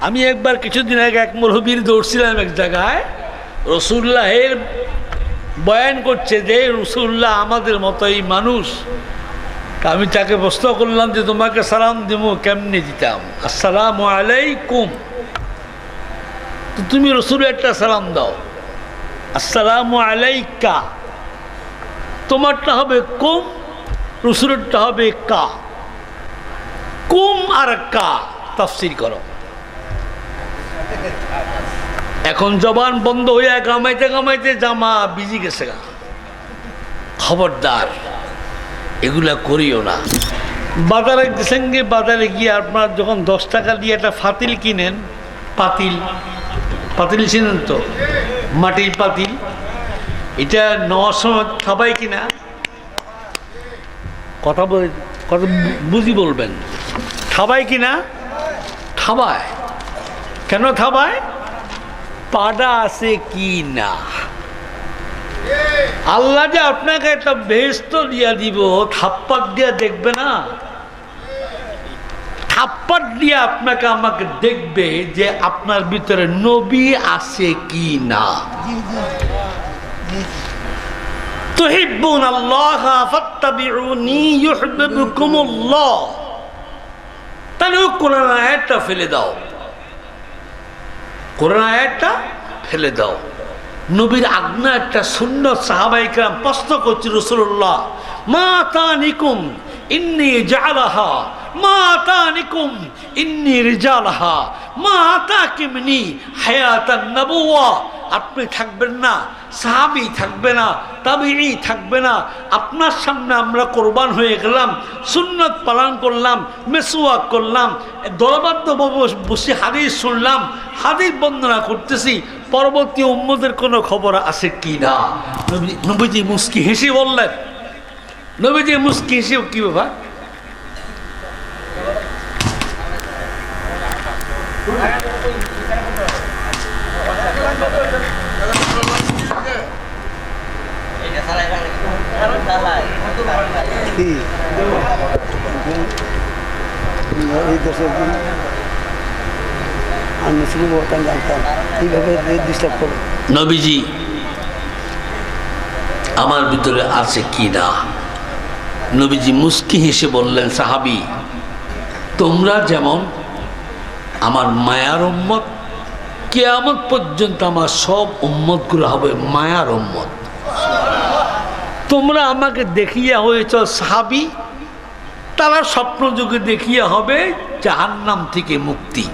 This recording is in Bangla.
আমি একবার কিছুদিন আগে এক মরহবির দৌড়ছিলাম এক জায়গায়। রসুল্লাহের বয়ান করছে যে রসুল্লাহ আমাদের মতোই মানুষ। তা আমি তাকে প্রশ্ন করলাম যে, তোমাকে সালাম দিব কেমনি দিতাম? আসসালামু আলাইকুম। তো তুমি রসুল একটা সালাম দাও। আসসালামু আলাইকা। তোমারটা হবে কুম, রসুলেরটা হবে কা। কুম আর কা, তাফসির করো। এখন জবান বন্ধ হইয়া কামাইতে কামাইতে জামা বিজি গেছে গা। খবরদার, এগুলা করিও না। বাজারে সঙ্গে বাজারে গিয়ে আপনার যখন দশ টাকা দিয়ে একটা ফাতিল কিনেন, পাতিল পাতিল চিনেন তো? মাটির পাতিল। এটা নেওয়ার সময় খাবাই কিনা? কথা বলে কথা বুঝি বলবেন। খাবাই কিনা? খাবায় কেন খাবায় পাডা আছে কি না? আল্লাহ যে আপনাকে একটা বেহস্ত দিয়া দিব থাপ্পার দিয়া দেখবে না? দিয়ে আপনাকে আমাকে দেখবে যে আপনার ভিতরে নবী আছে কি না? তাহলে কোরআন আয়াতটা ফেলে দাও। কোরআন আয়াতটা ফেলে দাও। নবীর আগ্না একটা শূন্য সাহাবাইকরাম প্রশ্ন করছি রসুল্লাহ, মা তা নিকুম ইন্নি জালাহা, মা তা নিকুম ইন্নি রিজালাহা, মা কিমনি হায়াতান নবুয়া আপনি থাকবেন না, সাহাবি থাকবে না তাবিই থাকবে না। আপনার সামনে আমরা কোরবান হয়ে গেলাম, সুন্নত পালন করলাম মেসুয়াক করলাম দলবদ্ধভাবে বসে হাদিস শুনলাম, হাদিস বন্দনা করতেছি, পরবর্তী উম্মদের কোনো খবর আছে কি না নবী- নবীজি মুস্কি হেসে বললেন। নবীজি মুস্কি হেসে কি ব্যাপার? জানতাম। এইভাবে ডিস্টার্ব করো নবীজি, আমার ভিতরে আছে কি না? নবীজি মুস্কি হেসে বললেন, সাহাবি, তোমরা যেমন আমার মায়ার উম্মত, কেয়ামত পর্যন্ত আমার সব উম্মতগুলো হবে মায়ার উম্মত। তোমরা আমাকে দেখিয়া হয়েছ সাবি তারা স্বপ্নযুগে দেখিয়া হবে জাহান্নাম থেকে মুক্তি।